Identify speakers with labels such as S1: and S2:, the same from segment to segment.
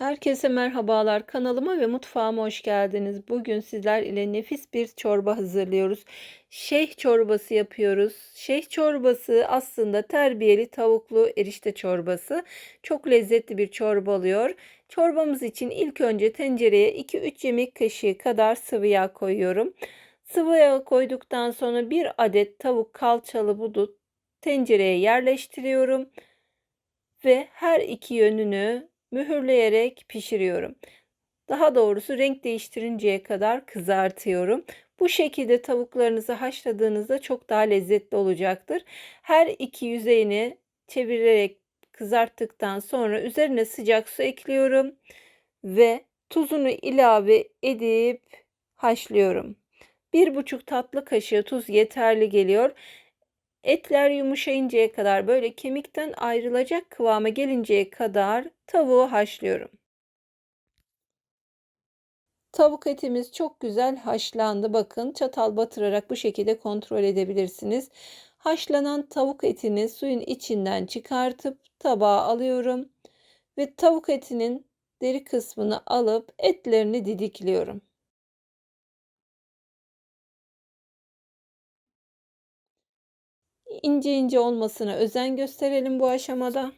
S1: Herkese merhabalar. Kanalıma ve mutfağıma hoş geldiniz. Bugün sizler ile nefis bir çorba hazırlıyoruz. Şeyh çorbası yapıyoruz. Şeyh çorbası aslında terbiyeli tavuklu erişte çorbası. Çok lezzetli bir çorba oluyor. Çorbamız için ilk önce tencereye 2-3 yemek kaşığı kadar sıvı yağ koyuyorum. Sıvı yağ koyduktan sonra bir adet tavuk kalçalı budu tencereye yerleştiriyorum ve her iki yönünü mühürleyerek pişiriyorum. Daha doğrusu renk değiştirinceye kadar kızartıyorum. Bu şekilde tavuklarınızı haşladığınızda çok daha lezzetli olacaktır. Her iki yüzeyini çevirerek kızarttıktan sonra üzerine sıcak su ekliyorum ve tuzunu ilave edip haşlıyorum. Bir buçuk tatlı kaşığı tuz yeterli geliyor. Etler yumuşayıncaya kadar böyle kemikten ayrılacak kıvama gelinceye kadar tavuğu haşlıyorum. Tavuk etimiz çok güzel haşlandı. Bakın çatal batırarak bu şekilde kontrol edebilirsiniz. Haşlanan tavuk etini suyun içinden çıkartıp tabağa alıyorum ve tavuk etinin deri kısmını alıp etlerini didikliyorum. İnce ince olmasına özen gösterelim bu aşamada.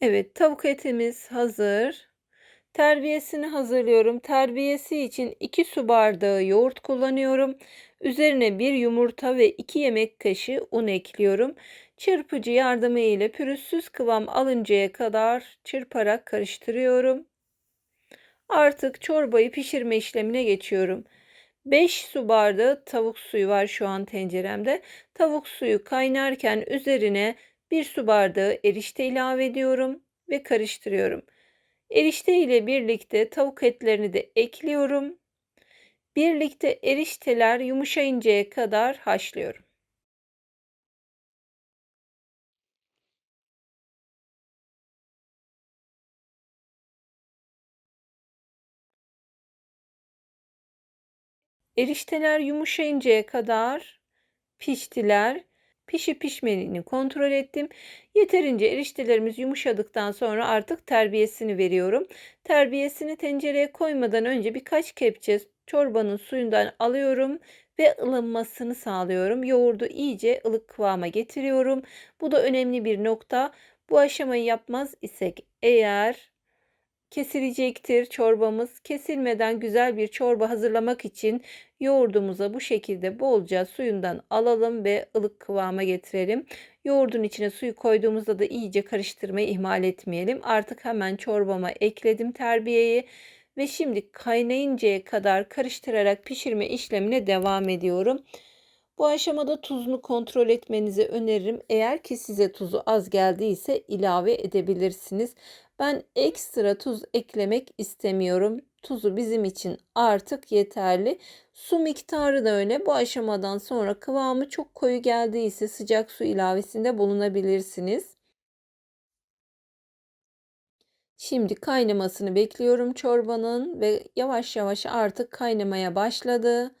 S1: Evet, tavuk etimiz hazır. Terbiyesini hazırlıyorum. Terbiyesi için 2 su bardağı yoğurt kullanıyorum. Üzerine 1 yumurta ve 2 yemek kaşığı un ekliyorum. Çırpıcı yardımı ile pürüzsüz kıvam alıncaya kadar çırparak karıştırıyorum. Artık çorbayı pişirme işlemine geçiyorum. 5 su bardağı tavuk suyu var şu an tenceremde. Tavuk suyu kaynarken üzerine 1 su bardağı erişte ilave ediyorum ve karıştırıyorum. Erişte ile birlikte tavuk etlerini de ekliyorum. Birlikte erişteler yumuşayıncaya kadar haşlıyorum. Erişteler yumuşayıncaya kadar piştiler. Pişi pişmediğini kontrol ettim. Yeterince eriştelerimiz yumuşadıktan sonra artık terbiyesini veriyorum. Terbiyesini tencereye koymadan önce birkaç kepçe çorbanın suyundan alıyorum ve ılınmasını sağlıyorum. Yoğurdu iyice ılık kıvama getiriyorum. Bu da önemli bir nokta. Bu aşamayı yapmaz isek eğer kesilecektir çorbamız. Kesilmeden güzel bir çorba hazırlamak için yoğurdumuza bu şekilde bolca suyundan alalım ve ılık kıvama getirelim. Yoğurdun içine suyu koyduğumuzda da iyice karıştırmayı ihmal etmeyelim. Artık hemen çorbama ekledim terbiyeyi ve şimdi kaynayıncaya kadar karıştırarak pişirme işlemine devam ediyorum. Bu aşamada tuzunu kontrol etmenizi öneririm. Eğer ki size tuzu az geldiyse ilave edebilirsiniz. Ben ekstra tuz eklemek istemiyorum. Tuzu bizim için artık yeterli. Su miktarı da öyle. Bu aşamadan sonra kıvamı çok koyu geldiyse sıcak su ilavesinde bulunabilirsiniz. Şimdi kaynamasını bekliyorum çorbanın ve yavaş yavaş artık kaynamaya başladı.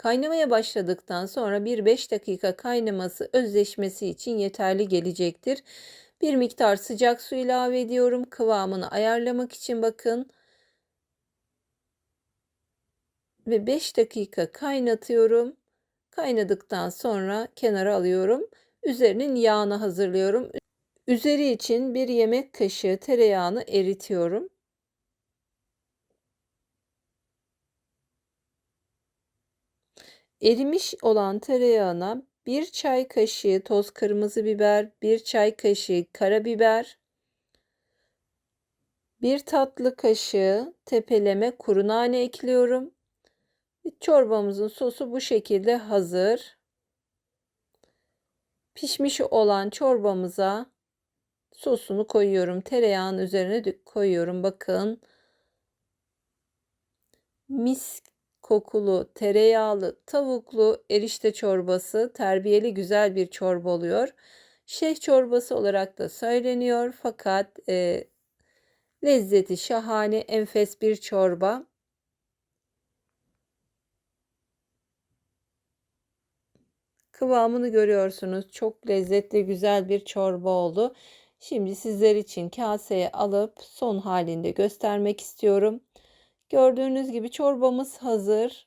S1: Kaynamaya başladıktan sonra bir 5 dakika kaynaması özleşmesi için yeterli gelecektir. Bir miktar sıcak su ilave ediyorum. Kıvamını ayarlamak için bakın. Ve 5 dakika kaynatıyorum. Kaynadıktan sonra kenara alıyorum. Üzerinin yağını hazırlıyorum. Üzeri için bir yemek kaşığı tereyağını eritiyorum. Erimiş olan tereyağına 1 çay kaşığı toz kırmızı biber, 1 çay kaşığı karabiber, 1 tatlı kaşığı tepeleme kuru nane ekliyorum. Çorbamızın sosu bu şekilde hazır. Pişmiş olan çorbamıza sosunu koyuyorum. Tereyağın üzerine koyuyorum. Bakın. Mis kokulu, tereyağlı, tavuklu erişte çorbası terbiyeli güzel bir çorba oluyor. Şeyh çorbası olarak da söyleniyor fakat e, lezzeti şahane, enfes bir çorba. Kıvamını görüyorsunuz. Çok lezzetli, güzel bir çorba oldu. Şimdi sizler için kaseye alıp son halinde göstermek istiyorum. Gördüğünüz gibi çorbamız hazır.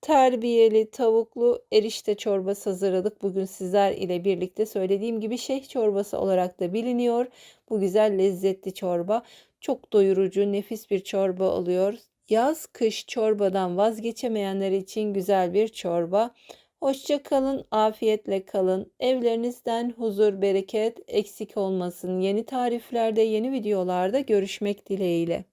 S1: Terbiyeli tavuklu erişte çorbası hazırladık. Bugün sizler ile birlikte söylediğim gibi şeyh çorbası olarak da biliniyor. Bu güzel lezzetli çorba çok doyurucu, nefis bir çorba oluyor. Yaz kış çorbadan vazgeçemeyenler için güzel bir çorba. Hoşça kalın, afiyetle kalın. Evlerinizden huzur, bereket eksik olmasın. Yeni tariflerde, yeni videolarda görüşmek dileğiyle.